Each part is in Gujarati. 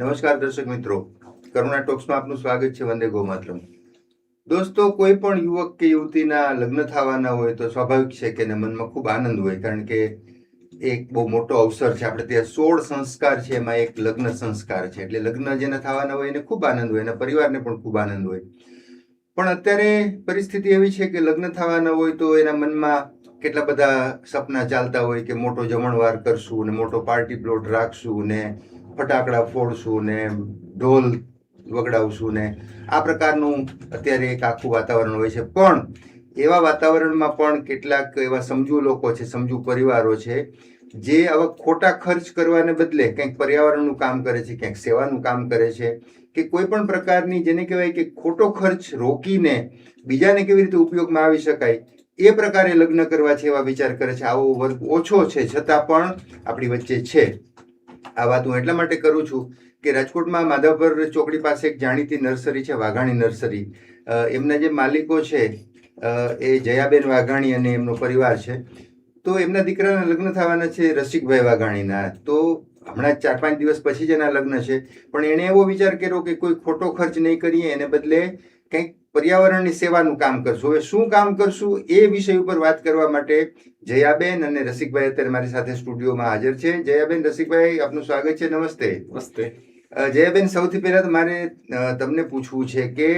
નમસ્કાર દર્શક મિત્રો. કરુણા ટોક્સમાં આપનું સ્વાગત છે વંદે ગોમાત્રમ. દોસ્તો, કોઈ પણ યુવક કે યુવતીના લગ્ન થવાના હોય તો સ્વાભાવિક છે કે મનમાં ખૂબ આનંદ હોય, કારણ કે એક બહુ મોટો અવસર છે. આપણે ત્યાં સોળ સંસ્કાર છે, એમાં એક લગ્ન સંસ્કાર છે. એટલે લગ્ન જેને થવાના હોય એને ખૂબ આનંદ હોય, એના પરિવારને પણ ખૂબ આનંદ હોય. પણ અત્યારે પરિસ્થિતિ એવી છે કે લગ્ન થવાના હોય તો એના મનમાં કેટલા બધા સપના ચાલતા હોય કે મોટો જમણવાર કરશું ને મોટો પાર્ટી પ્લોટ રાખશું ને ફટાકડા ફોડશું ને ઢોલ વગડાવશું ને આ પ્રકારનું અત્યારે એક આખું વાતાવરણ હોય છે. પણ એવા વાતાવરણમાં પણ કેટલાક એવા સમજુ લોકો છે, સમજુ પરિવારો છે, જે આવા ખોટા ખર્ચ કરવાને બદલે કંઈક પર્યાવરણનું કામ કરે છે ક્યાંક સેવાનું કામ કરે છે, કે કોઈ પણ પ્રકારની જેને કહેવાય કે ખોટો ખર્ચ રોકીને બીજાને કેવી રીતે ઉપયોગમાં આવી શકાય, એ પ્રકારે લગ્ન કરવા છે એવા વિચાર કરે છે. આવો વર્ગ ઓછો છે, છતાં પણ આપણી વચ્ચે છે. આ વાત હું એટલા માટે કરું છું કે રાજકોટમાં માધવપર ચોકડી પાસે એક જાણીતી નર્સરી છે, વાઘાણી નર્સરી. એમના જે માલિકો છે એ જયાબેન વાઘાણી અને એમનો પરિવાર છે. તો એમના દીકરાના લગ્ન થવાના છે રસિકભાઈ વાઘાણીના. તો હમણાં ચાર પાંચ દિવસ પછી જ એના લગ્ન છે. પણ એણે એવો વિચાર કર્યો કે કોઈ ખોટો ખર્ચ નહીં કરીએ, એને બદલે કંઈક પર્યાવરણની સેવાનું કામ કરશું. હવે શું કામ કરશું એ વિષય ઉપર વાત કરવા માટે જયાબેન અને રસિકભાઈ અત્યારે મારી સાથે સ્ટુડિયોમાં હાજર છે. જયાબેન રસિકભાઈ આપનું સ્વાગત છે. નમસ્તે. નમસ્તે. જયાબેન સૌથી પહેલા તો મારે તમને પૂછવું છે કે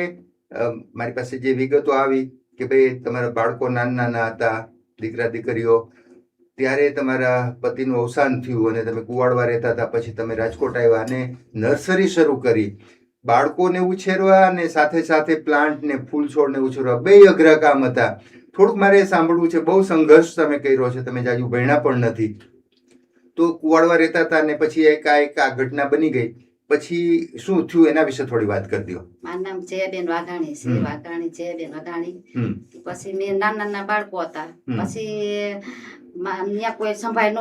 મારી પાસે જે વિગતો આવી કે ભાઈ તમારા બાળકો નાના નાના હતા દીકરા દીકરીઓ ત્યારે તમારા પતિનું અવસાન થયું અને તમે કુવાડવા રહેતા હતા પછી તમે રાજકોટ આવ્યા અને નર્સરી શરૂ કરી. બાળકોને ઉછેરવા અને સાથે સાથે પ્લાન્ટ ને ફૂલ છોડને ઉછેરવા. બે અઘરા કામ હતા. થોડુંક મારે સાંભળવું છે. બહુ સંઘર્ષ તમે કર્યો છે. તમે જાજુ ભણ્યા પણ નથી. તો કુવાડવા રહેતા હતા ને પછી એક આ એક આ ઘટના બની ગઈ. પછી શું થયું એના વિશે થોડી વાત કરી દો. મારું નામ જયાબેન વાઘાણી છે વાઘાણી જયાબેન વાઘાણી. પછી મેં નાના નાના બાળકો હતા. પછી ત્યાં કોઈ સંભાળ ન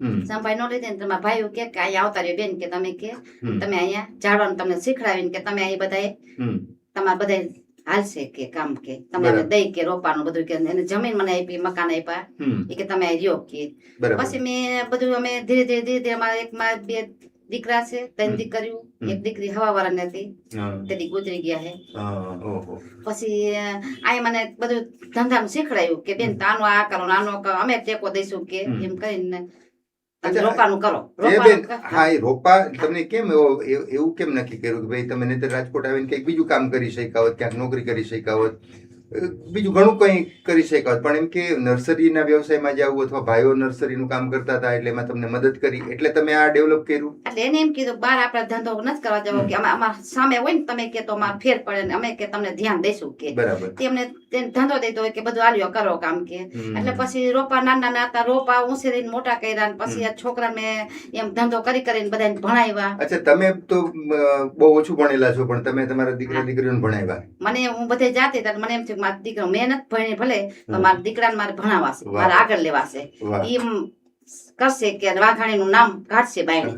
હમ. સંભાળ ન લીધી ને તો મારા ભાઈઓ કે અહીંયા આવતા રહ્યો બેન કે તમે કે તમે અહીંયા ઝાડવાનું તમને શીખડાવીને કે તમે અહીં બધા તમારા તમારે બધાએ હાલશે કે કામ કે. તમે દઈ કે રોપાનું બધું કે એને જમીન મને આપી મકાન આપ્યા એ કે તમે રહ્યો કે. પછી મેં બધું અમે ધીરે ધીરે ધીરે ધીરે અમારે એક બે દીકરા છે ત્રણ દીકરીઓ એક દીકરી હવા વાળાની હતી તેની ગુજરી ગયા હે પછી આ મને બધું ધંધાનું શીખડાયું કે બેન આનું આ કરો આનો કરો અમે ટેકો દઈશું કે એમ કરીને રોપાનું કરો. હા એ રોપા તમને કેમ એવું કેમ નક્કી કર્યું કે ભાઈ તમે નહીં રાજકોટ આવીને કંઈક બીજું કામ કરી શક્યા હોત ક્યાંક નોકરી કરી શક્યા હોત? બીજું ઘણું કંઈ કરી શક્યા. પણ એમ કે નર્સરીના વ્યવસાયમાં જવું અથવા ભાઈઓ નર્સરીનું કામ કરતા હતા એટલે એમાં તમને મદદ કરી. એટલે તમે આ ડેવલપ કર્યું? એટલે એને એમ કીધું બાર આપણે ધંધો નથી કરવા જવો કે અમે અમારા સામે હોય ને તમે કે તો અમારે ફેર પડે ને અમે કે તમને ધ્યાન દઈશું કે. બરાબર. તેમને ધંધો દેતો હોય કે બધું આલ્યો કરો કામ કે. એટલે પછી રોપા નાના નાના રોપા ઉછેરીને મોટા કર્યા ને પછી આ છોકરા મેં એમ ધંધો કરી કરીને બધાને ભણાવ્યા. અચ્છા તમે તો બહુ ઓછું ભણેલા છો પણ તમે તમારા દીકરા. દીકરીઓને ભણાવ્યા. મને હું બધે જાતી હતી મને એમ થયું કે મારા દીકરો મેં નથી ભણી ભલે તો મારા દીકરાને મારે ભણાવાશે મારે આગળ લેવાશે. એમ કરશે કે વાઘાણી નું નામ કાઢશે બાયણી.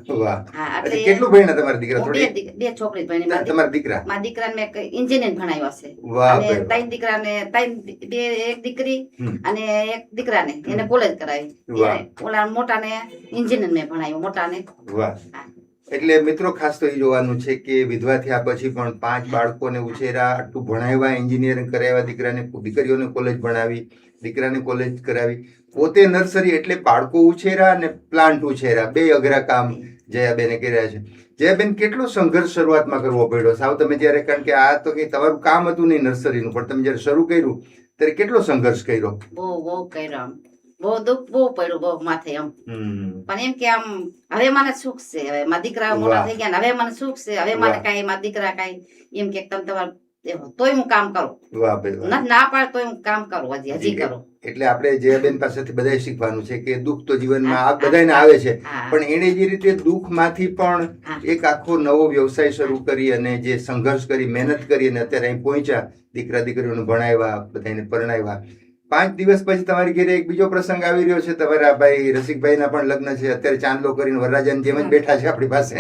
હા એટલે કેટલું ભણ્યા તમારા દીકરા બે થોડી? બે છોકરી ભણી ના, તમારા દીકરા? દીક- મારા દીકરાને મેં ઇન્જિનિયર ભણાવ્યો છે. અને. ત્રણ દીકરાને ત્રણ બે એક દીકરી અને એક દીકરાને એને કોલેજ કરાવી. ઓલા મોટા ઓલા મોટાને ઇન્જિનિયર મેં ભણાવ્યો મોટાને. વાહ. એટલે મિત્રો ખાસ તો એ જોવાનું છે કે વિધવા થયા પછી પણ પાંચ બાળકોને ઉછેરા, આટલું ભણાવ્યા એન્જિનિયરિંગ કરાવ્યા, દીકરાને દીકરીઓને કોલેજ ભણાવી, દીકરાને કોલેજ કરાવી. પોતે નર્સરી એટલે બાળકો ઉછેરા અને પ્લાન્ટ ઉછેરા. બે અઘરા કામ જયાબેને કર્યા છે. જયાબેન, કેટલો સંઘર્ષ શરૂઆતમાં કરવો પડ્યો? સાવ તમે જ્યારે, કારણ કે આ તો કઈ તમારું કામ હતું નહીં નર્સરીનું પણ તમે જ્યારે શરૂ કર્યું, ત્યારે કેટલો સંઘર્ષ કર્યો? બહુ બહુ કર્યો બહુ દુઃખ બહુ પડ્યું બહુ માથે એમ. પણ એમ કે આમ હવે મને સુખ છે હવે મારા દીકરા મોટા થઈ ગયા હવે મને સુખ છે હવે મને કાંઈ મારા દીકરા કાંઈ એમ કે તમે તમારે તોય હું કામ કરું. વાહ ભાઈ વાહ. નથી ના પાડ તોય હું કામ કરું હજી હજી કરું. એટલે આપણે જયાબેન પાસેથી બધાય શીખવાનું છે કે દુઃખ તો જીવનમાં આ બધાને આવે છે પણ એણે જે રીતે દુઃખમાંથી પણ એક આખો નવો વ્યવસાય શરૂ કરી અને જે સંઘર્ષ કરી મહેનત કરી અને અત્યારે અહીં પહોંચ્યા દીકરા દીકરીઓને ભણાવ્યા બધાને પરણાવ્યા પાંચ દિવસ પછી તમારી ઘેરે એક બીજો પ્રસંગ આવી રહ્યો છે. તમારા ભાઈ રસિકભાઈના પણ લગ્ન છે. અત્યારે ચાંદલો કરીને વરરાજાની જેમ જ બેઠા છે આપણી પાસે.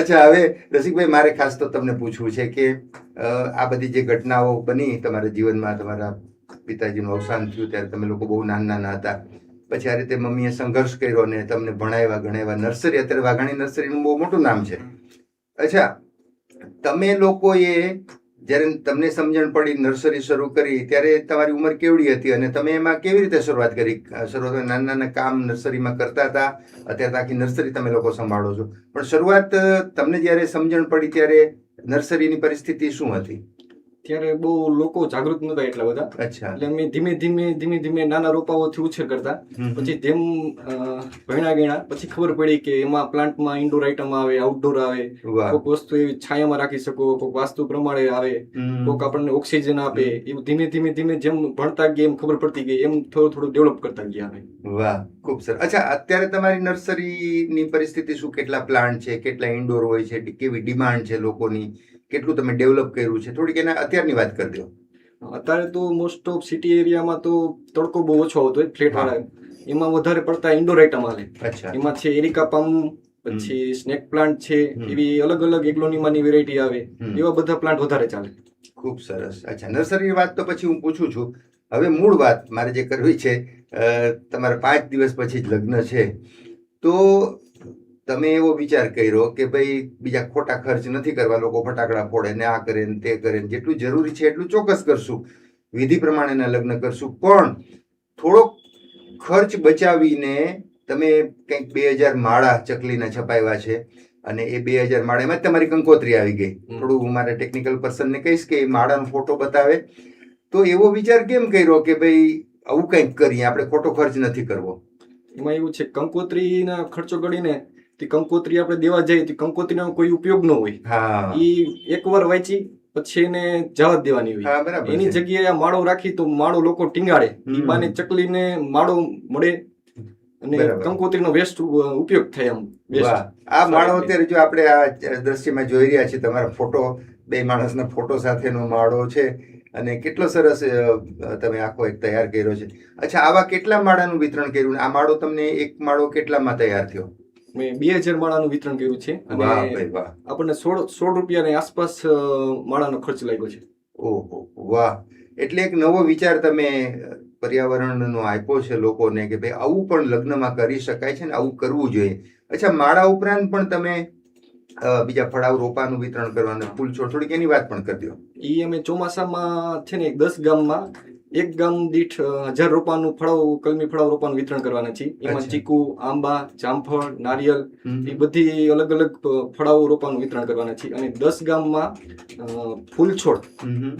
અચ્છા હવે રસિકભાઈ મારે ખાસ તો તમને પૂછવું છે કે આ બધી જે ઘટનાઓ બની તમારા જીવનમાં તમારા પિતાજીનું અવસાન થયું ત્યારે તમે લોકો બહુ નાના નાના હતા. પછી આ રીતે મમ્મીએ સંઘર્ષ કર્યો ને તમને ભણાવ્યા ગણાવ્યા. નર્સરી અત્યારે વાઘાણી નર્સરીનું બહુ મોટું નામ છે. અચ્છા તમે લોકોએ જ્યારે તમને સમજણ પડી, નર્સરી શરૂ કરી, ત્યારે તમારી ઉંમર કેવડી હતી અને તમે એમાં કેવી રીતે શરૂઆત કરી? શરૂઆતમાં નાના નાના કામ નર્સરીમાં કરતા હતા, અત્યારે આખી નર્સરી તમે લોકો સંભાળો છો. પણ શરૂઆત તમને જ્યારે સમજણ પડી ત્યારે નર્સરીની પરિસ્થિતિ શું હતી? ત્યારે બહુ લોકો જાગૃત નતા એટલા બધા. એટલે અમે ધીમે ધીમે ધીમે ધીમે નાના રોપાઓથી ઉછેર કરતા. પછી જેમ ભણ્યા ગણા પછી ખબર પડી કે એમાં પ્લાન્ટમાં ઇન્ડોર આઇટમ આવે આઉટડોર આવે. કોઈક વસ્તુ એવી છાયામાં રાખી શકો કોઈક વાસ્તુ પ્રમાણે આવે. કોઈક આપણને ઓક્સિજન આપે. એવું ધીમે ધીમે ધીમે જેમ ભણતા ગયા એમ ખબર પડતી ગઈ એમ થોડું થોડું ડેવલપ કરતા ગયા અમે. વાહ ખૂબ સર અચ્છા અત્યારે તમારી નર્સરીની પરિસ્થિતિ શું? કેટલા પ્લાન્ટ છે કેટલા ઇન્ડોર હોય છે કેવી ડિમાન્ડ છે લોકોની? કેટલું તમે ડેવલપ કર્યું છે? થોડીક એના અત્યારની વાત કરી દો. અત્યારે તો મોસ્ટ ઓફ સિટી એરિયામાં તો તડકો બહુ ઓછો આવતો હોય ફ્લેટ વાળા. એમાં વધારે પડતા ઇન્ડોર આઈટમ હાલે. એમાં છે એરિકા પામ પછી સ્નેક પ્લાન્ટ છે એવી અલગ અલગ એગ્લોનીમાની વેરાયટી આવે. એવા બધા પ્લાન્ટ વધારે ચાલે. ખૂબ સરસ. અચ્છા નર્સરીની વાત તો પછી હું પૂછું છું. હવે મૂળ વાત મારે જે કરવી છે તમારા પાંચ દિવસ પછી જ લગ્ન છે. તો તમે એવો વિચાર કર્યો કે ભાઈ બીજા ખોટા ખર્ચ નથી કરવા લોકો ફટાકડા ફોડે ને આ કરે ને તે કરે ને જેટલું જરૂરી છે એટલું ચોક્કસ કરશું. વિધિ પ્રમાણેના લગ્ન કરશું. પણ થોડોક ખર્ચ બચાવીને તમે કંઈક બે હજાર માળા ચકલીના છપાવ્યા છે અને એ બે હજાર માળામાં તમારી કંકોત્રી આવી ગઈ. થોડું મારા ટેકનિકલ પર્સનને કહીશ કે એ માળાનો ફોટો બતાવે. તો એવો વિચાર કેમ કર્યો કે ભાઈ આવું કંઈક કરીએ આપણે ખોટો ખર્ચ નથી કરવો? એમાં એવું છે કંકોત્રીના ખર્ચો ગણીને તે કંકોત્રી આપણે દેવા જઈએ તો કંકોત્રીનો કોઈ ઉપયોગ ન હોય. એ એકવાર વાંચી પછી એને જવા દેવાની હોય. એની જગ્યાએ આ માળો રાખી તો માળો લોકો ટીંગાડે. હમ. બાને ચકલીને માળો મળે અને. કંકોત્રીનો વેસ્ટ ઉપયોગ થાય એમ. આ માળો અત્યારે જો આપણે આ દ્રશ્યમાં જોઈ રહ્યા છીએ તમારા ફોટો બે માણસના ફોટો સાથેનો માળો છે અને કેટલો સરસ તમે આખો એક તૈયાર કર્યો છે. અચ્છા આવા કેટલા માળાનું વિતરણ કર્યું? આ માળો તમને એક માળો કેટલામાં તૈયાર થયો? મેં બે હજાર માળાનું વિતરણ કર્યું છે અને આપણને સોળ સોળ રૂપિયાની આસપાસ માળાનો ખર્ચ લાગ્યો છે. ઓહો વાહ. એટલે એક નવો વિચાર તમે પર્યાવરણનો આપ્યો છે લોકોને કે ભાઈ આવું પણ લગ્નમાં કરી શકાય છે ને આવું કરવું જોઈએ. અચ્છા માળા ઉપરાંત પણ તમે બીજા ફળાવ રોપાનું વિતરણ કરવાનું ફૂલ છોડ થોડીક એની વાત પણ કરી દો ઈ અમે ચોમાસામાં છે ને દસ ગામમાં એક ગામ દીઠ હજાર રૂપિયાનું ફળાવ કલમી ફળાવ રોપાનું વિતરણ કરવાના છે એમાં ચીકુ આંબા જામફળ નારિયેલ એ બધી અલગ અલગ ફળાઓ રોપાનું વિતરણ કરવાના છે અને દસ ગામમાં ફૂલ છોડ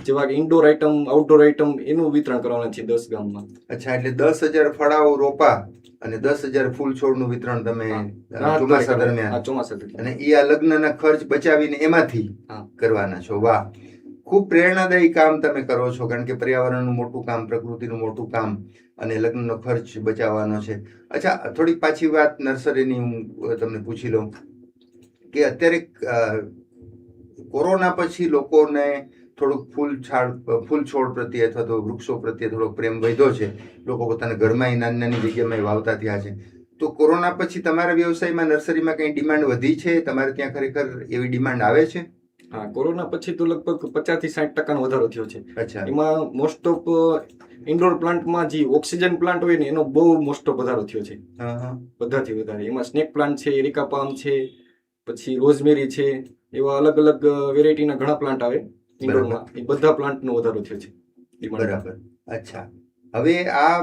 જેવા કે ઇન્ડોર આઇટમ આઉટડોર આઇટમ એનું વિતરણ કરવાના છે દસ ગામમાં. અચ્છા એટલે દસ હજાર ફળાઓ રોપા અને દસ હજાર ફૂલ છોડનું વિતરણ તમે ચોમાસા દરમિયાન. ચોમાસા અને એ આ લગ્નના ખર્ચ બચાવીને એમાંથી કરવાના છો. વાહ. ખૂબ પ્રેરણાદાયી કામ તમે કરો છો, કારણ કે પર્યાવરણનું મોટું કામ, પ્રકૃતિનું મોટું કામ અને લગ્નનો ખર્ચ બચાવવાનો છે. અચ્છા, થોડીક પાછી વાત નર્સરીની હું તમને પૂછી લઉં કે અત્યારે કોરોના પછી લોકોને થોડુંક ફૂલ છાડ, ફૂલ છોડ પ્રત્યે અથવા તો વૃક્ષો પ્રત્યે થોડોક પ્રેમ વધ્યો છે. લોકો પોતાના ઘરમાં નાની નાની જગ્યામાં વાવતા થયા છે. તો કોરોના પછી તમારા વ્યવસાયમાં, નર્સરીમાં કંઈ ડિમાન્ડ વધી છે? તમારે ત્યાં ખરેખર એવી ડિમાન્ડ આવે છે? હા કોરોના પછી તો લગભગ પચાસથી સાઠ ટકાનો વધારો થયો છે. અચ્છા. એમાં મોસ્ટ ઓફ ઇન્ડોર પ્લાન્ટમાં જે ઓક્સિજન પ્લાન્ટ હોય ને એનો બહુ મોસ્ટ ઓફ વધારો થયો છે. બધાથી વધારે. એમાં સ્નેક પ્લાન્ટ છે એરિકા પામ છે પછી રોઝમેરી છે એવા અલગ અલગ વેરાયટીના ઘણા પ્લાન્ટ આવે ઇન્ડોરમાં એ બધા પ્લાન્ટનો વધારો થયો છે. બરાબર. અચ્છા. હવે આ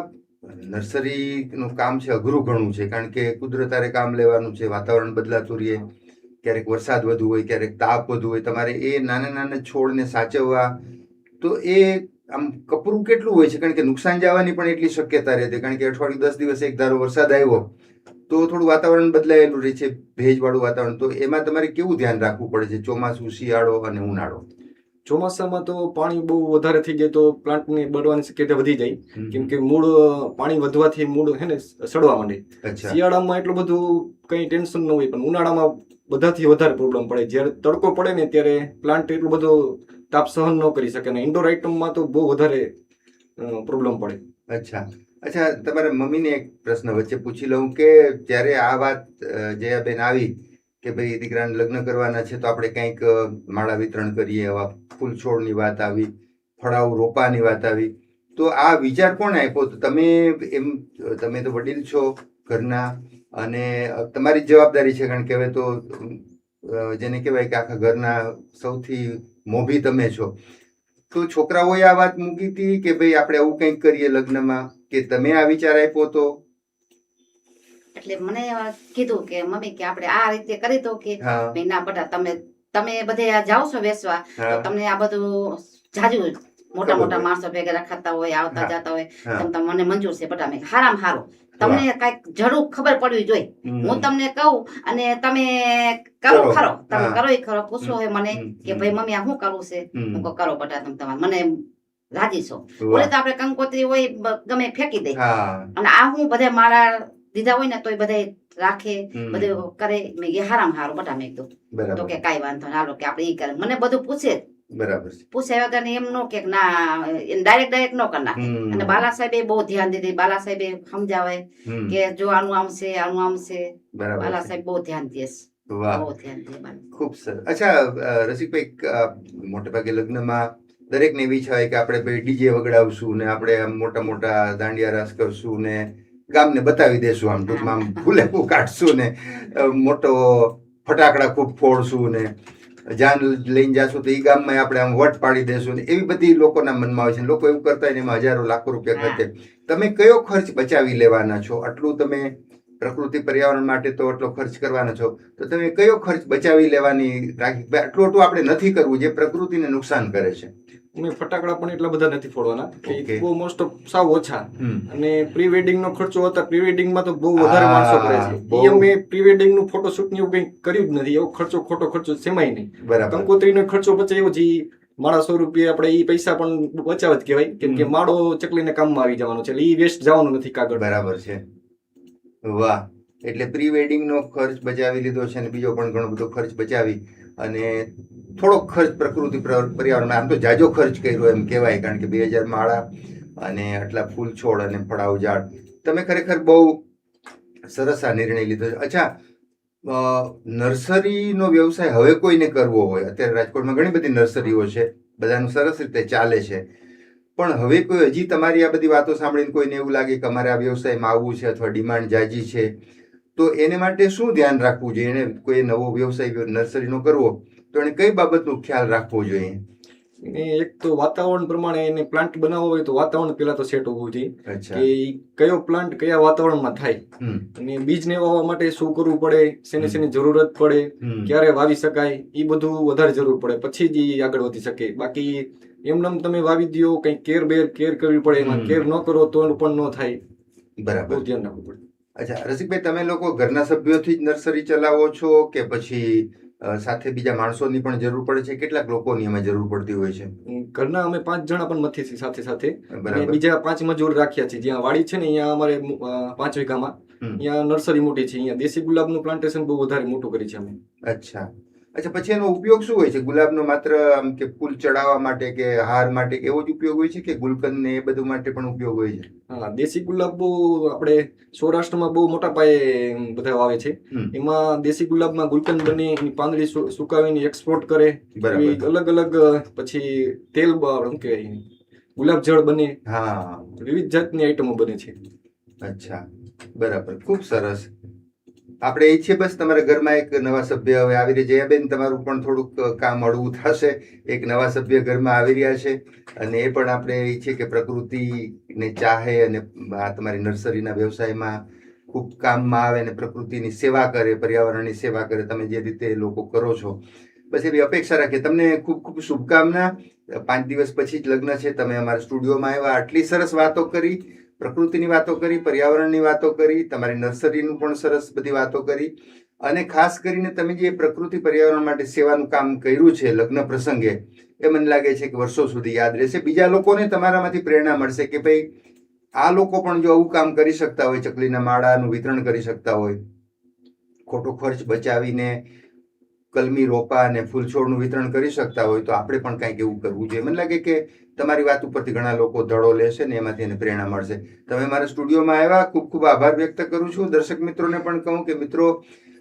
નર્સરીનું કામ છે અઘરું ઘણું છે કારણ કે કુદરતારે કામ લેવાનું છે વાતાવરણ બદલાતું રહે. ક્યારેક વરસાદ વધુ હોય ક્યારેક તાપ વધુ હોય તમારે એ નાના નાના છોડને સાચવવા. તો એ આમ કપરું કેટલું હોય છે? કારણ કે નુકસાન જવાની પણ એટલી શક્યતા રહેતી. કારણ કે અઠવાડિયું દસ દિવસ એક ધારો વરસાદ આવ્યો તો થોડું વાતાવરણ બદલાયેલું રહે છે ભેજવાળું વાતાવરણ. તો એમાં તમારે કેવું ધ્યાન રાખવું પડે છે? ચોમાસું શિયાળો અને ઉનાળો? ચોમાસામાં તો પાણી બહુ વધારે થઈ જાય તો પ્લાન્ટની બળવાની શક્યતા વધી જાય. કેમ કે મૂળ પાણી વધવાથી મૂળ હે ને સડવા માંડે. શિયાળામાં એટલું બધું કઈ ટેન્શન ન હોય પણ ઉનાળામાં બધાથી વધારે પ્રોબ્લેમ પડે. જ્યારે તડકો પડે ને ત્યારે પ્લાન્ટ એટલું બધું તાપ સહન ન કરી શકે અને ઇન્ડોર આઇટમમાં તો બહુ વધારે પ્રોબ્લેમ પડે. અચ્છા. અચ્છા, તમારા મમ્મીને એક પ્રશ્ન વચ્ચે પૂછી લઉં કે જ્યારે આ વાત જયાબેન આવી કે ભાઈ દીકરાને લગ્ન કરવાના છે તો આપણે કંઈક માળા વિતરણ કરીએ એવા ફૂલ છોડની વાત આવી ફળાઉ રોપાની વાત આવી, તો આ વિચાર કોણ આપ્યો? તો તમે એમ, તમે તો વડીલ છો, ઘરના અને તમારી જવાબદારી છે કારણ કે હવે તો જેને કહેવાય કે આખા ઘરના સૌથી મોભી તમે છો. તો છોકરાઓએ આ વાત મૂકી હતી કે ભાઈ આપણે આવું કંઈક કરીએ લગ્નમાં? કે તમે આ વિચાર આપ્યો તો? એટલે મને કીધું કે મમ્મી કે આપણે આ રીતે કરી દો કે ના બધા તમે તમે બધે જાઓ છો બેસવા તો તમને આ બધું જાજુ મોટા મોટા માણસો ભેગા રખાતા હોય આવતા. જતા હોય. તમ મને મંજૂર છે બટા મેં હારામ હારું. તમને કંઈક જરૂર ખબર પડવી જોઈએ. હું તમને કહું અને તમે કરો. ખરો. તમે કરો એ ખરો. પૂછો હોય મને કે ભાઈ મમ્મી આ શું કરવું છે? હું કરો બટા તમે તમારે. મને રાજી છો. બોલે ઓલે તો આપણે કંકોત્રી હોય ગમે ફેંકી દે. અને આ હું બધે મારા દીધા હોય ને તોય બધે રાખે બધે કરે. મેં હારામ હારું બટા મેં કીધું. તો કે કઈ વાંધો હાલો કે આપણે ઈ કરે. મને બધું પૂછે. બરાબર છે. પૂછ્યા વગર એમ નો કે ના ડાયરેક્ટ ડાયરેક્ટ નો કરી નાખે. અને બાલા સાહેબે બહુ ધ્યાન દીધી. બાલા સાહેબે સમજાવે કે જો આનું આમ છે આનું આમ છે. બાલા સાહેબ બહુ ધ્યાન દે છે. ખૂબ સર અચ્છા રસિકભાઈ મોટે ભાગે લગ્નમાં દરેકને એવી ઈચ્છા હોય કે આપણે ભાઈ ડીજે વગડાવશું ને આપણે આમ મોટા મોટા દાંડિયા રાસ કરશું ને ગામને બતાવી દેશું આમ ટૂંકમાં આમ ફૂલે કાઢશું ને મોટો ફટાકડા ખૂબ ફોડશું ને. જાન લઈને જાશું તો એ ગામમાં આપણે આમ વટ પાડી દેશું ને એવી બધી લોકોના મનમાં આવે છે. લોકો એવું કરતા હોય એમાં હજારો લાખો રૂપિયા ખર્ચે. તમે કયો ખર્ચ બચાવી લેવાના છો? આટલું તમે પ્રકૃતિ પર્યાવરણ માટે તો આટલો ખર્ચ કરવાના છો. તો તમે કયો ખર્ચ બચાવી લેવાની રાખી? આટલું આટલું આપણે નથી કરવું જે પ્રકૃતિને નુકસાન કરે છે. અમે ફટાકડા પણ એટલા બધા નથી ફોડવાના. કે બહુ મોસ્ટ ઓફ સાવ ઓછા. અને પ્રી વેડિંગ નો ખર્ચો હતા પ્રી વેડિંગમાં તો બહુ વધારે માણસો કરે છે. એ અમે પ્રી વેડિંગનું ફોટોશૂટ ને એવું કંઈ કર્યું જ નથી. એવો ખર્ચો ખોટો ખર્ચો સેમાય નહીં. બરાબર. કંકોત્રી નો ખર્ચો બચે એવો જે માળા સો રૂપિયા આપણે એ પૈસા પણ બચાવ જ કહેવાય. કેમ કે માળો ચકલીને કામમાં આવી જવાનો છે. એટલે એ વેસ્ટ જવાનું નથી કાગળ. બરાબર છે. વાહ. એટલે પ્રી વેડિંગ નો ખર્ચ બચાવી લીધો છે અને બીજો પણ ઘણો બધો ખર્ચ બચાવી અને થોડોક ખર્ચ પ્રકૃતિ પર્યાવરણ આમ તો જાજો ખર્ચ કર્યો એમ કહેવાય, કારણ કે બે હજાર માળા અને આટલા ફૂલ છોડ અને ફળાવ ઝાડ. તમે ખરેખર બહુ સરસ આ નિર્ણય લીધો છે. અચ્છા નર્સરીનો વ્યવસાય હવે કોઈને કરવો હોય? અત્યારે રાજકોટમાં ઘણી બધી નર્સરીઓ છે, બધાનું સરસ રીતે ચાલે છે. પણ હવે કોઈ, હજી તમારી આ બધી વાતો સાંભળીને કોઈને એવું લાગે કે અમારે આ વ્યવસાયમાં આવવું છે અથવા ડિમાન્ડ જાજી છે, તો એને માટે શું ધ્યાન રાખવું જોઈએ? એને કોઈ નવો વ્યવસાય, નર્સરીનો કરવો? તો એને કઈ બાબતનો ખ્યાલ રાખવો જોઈએ? એક તો વાતાવરણ પ્રમાણે એને પ્લાન્ટ બનાવવો હોય તો વાતાવરણ પેલા તો સેટ હોવું જોઈએ. કે કયો પ્લાન્ટ કયા વાતાવરણમાં થાય? અને બીજને વાવવા માટે શું કરવું પડે? શેને શેને જરૂરત પડે? ક્યારે વાવી શકાય? એ બધું વધારે જરૂર પડે. પછી જ એ આગળ વધી શકે. બાકી એમનેમ તમે વાવી દ્યો કઈ કેર બેર કેર કરવી પડે. એમાં કેર ન કરો તો પણ ન થાય. બરાબર. ધ્યાન રાખવું પડે. અચ્છા રસિકભાઈ તમે લોકો ઘરના સભ્યોથી જ નર્સરી ચલાવો છો કે પછી સાથે બીજા માણસોની પણ જરૂર પડે છે. કેટલાક લોકોની અમે જરૂર પડતી હોય છે. ઘરના અમે પાંચ જણા પણ મથી છીએ સાથે સાથે. અને બીજા પાંચ મજૂર રાખ્યા છે. જ્યાં વાડી છે ને અહીંયા અમારે પાંચ વીઘામાં. અહીંયા નર્સરી મોટી છે. અહીંયા દેશી ગુલાબનું પ્લાન્ટેશન બહુ વધારે મોટું કરી છે અમે. અચ્છા. અચ્છા પછી એનો ઉપયોગ શું હોય છે? ગુલાબનો માત્ર આમ કે ફૂલ ચડાવવા માટે કે હાર માટે કે એવો જ ઉપયોગ હોય છે કે ગુલકંદ ને એ બધું માટે પણ ઉપયોગ હોય છે? હા દેશી ગુલાબ બહુ આપણે સૌરાષ્ટ્રમાં બહુ મોટા પાયે બધા વાવે છે. એમાં દેશી ગુલાબમાં ગુલકંદ બને એની પાંદડી સુકાવીને એક્સપોર્ટ કરે. બરાબર. અલગ અલગ પછી તેલ શું કહેવાય ગુલાબ જળ બને. હા. વિવિધ જાતની આઈટમો બને છે. અચ્છા. બરાબર. ખૂબ સરસ. આપણે ઈચ્છીએ બસ, તમારા ઘરમાં એક નવા સભ્ય હવે આવી રહ્યા જયાબેન, તમારું પણ થોડુંક કામ હળવું થશે. એક નવા સભ્ય ઘરમાં આવી રહ્યા છે. અને એ પણ આપણે ઈચ્છીએ કે પ્રકૃતિને ચાહે અને આ તમારી નર્સરીના વ્યવસાયમાં ખૂબ કામમાં આવે અને પ્રકૃતિની સેવા કરે, પર્યાવરણની સેવા કરે, તમે જે રીતે લોકો કરો છો. બસ એવી અપેક્ષા રાખીએ. તમને ખૂબ ખૂબ શુભકામના. પાંચ દિવસ પછી જ લગ્ન છે. તમે અમારા સ્ટુડિયોમાં આવ્યા. આટલી સરસ વાતો કરી. પ્રકૃતિની વાતો કરી, પર્યાવરણની વાતો કરી, તમારી નર્સરીનું પણ સરસ બધી વાતો કરી. અને ખાસ કરીને તમે જે પ્રકૃતિ પર્યાવરણ માટે સેવાનું કામ કર્યું છે લગ્ન પ્રસંગે, એ મને લાગે છે કે વર્ષો સુધી યાદ રહેશે. બીજા લોકોને તમારામાંથી પ્રેરણા મળશે કે ભાઈ, આ લોકો પણ જો આવું કામ કરી શકતા હોય, ચકલીના માળાનું વિતરણ કરી શકતા હોય, ખોટો ખર્ચ બચાવીને કલમી, રોપા અને ફૂલછોડનું વિતરણ કરી શકતા હોય તો આપણે પણ કંઈક એવું કરવું જોઈએ. મને લાગે કે તમારી વાત ઉપરથી ઘણા લોકો ધડો લેશે ને એમાંથી એને પ્રેરણા મળશે. તમે મારા સ્ટુડિયોમાં આવ્યા, ખૂબ ખૂબ આભાર વ્યક્ત કરું છું. દર્શક મિત્રોને પણ કહું કે મિત્રો,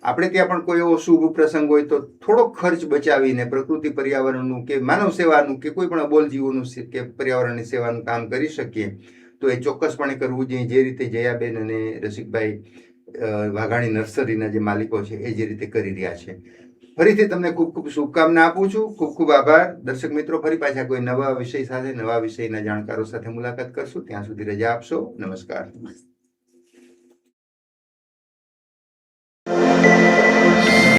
આપણે ત્યાં પણ કોઈ એવો શુભ પ્રસંગ હોય તો થોડો ખર્ચ બચાવીને પ્રકૃતિ પર્યાવરણનું કે માનવ સેવાનું કે કોઈ પણ અબોલ જીવોનું કે પર્યાવરણની સેવાનું કામ કરી શકીએ, તો એ ચોક્કસપણે કરવું જોઈએ. જે રીતે જયાબેન અને રસિકભાઈ વાઘાણી નર્સરીના જે માલિકો છે, એ જે રીતે કરી રહ્યા છે. ફરીથી તમને ખૂબ ખૂબ શુભકામના આપું છું. ખૂબ ખૂબ આભાર. દર્શક મિત્રો, ફરી પાછા કોઈ નવા વિષય સાથે, નવા વિષયના જાણકારો સાથે મુલાકાત કરશું. ત્યાં સુધી રજા આપશો. નમસ્કાર.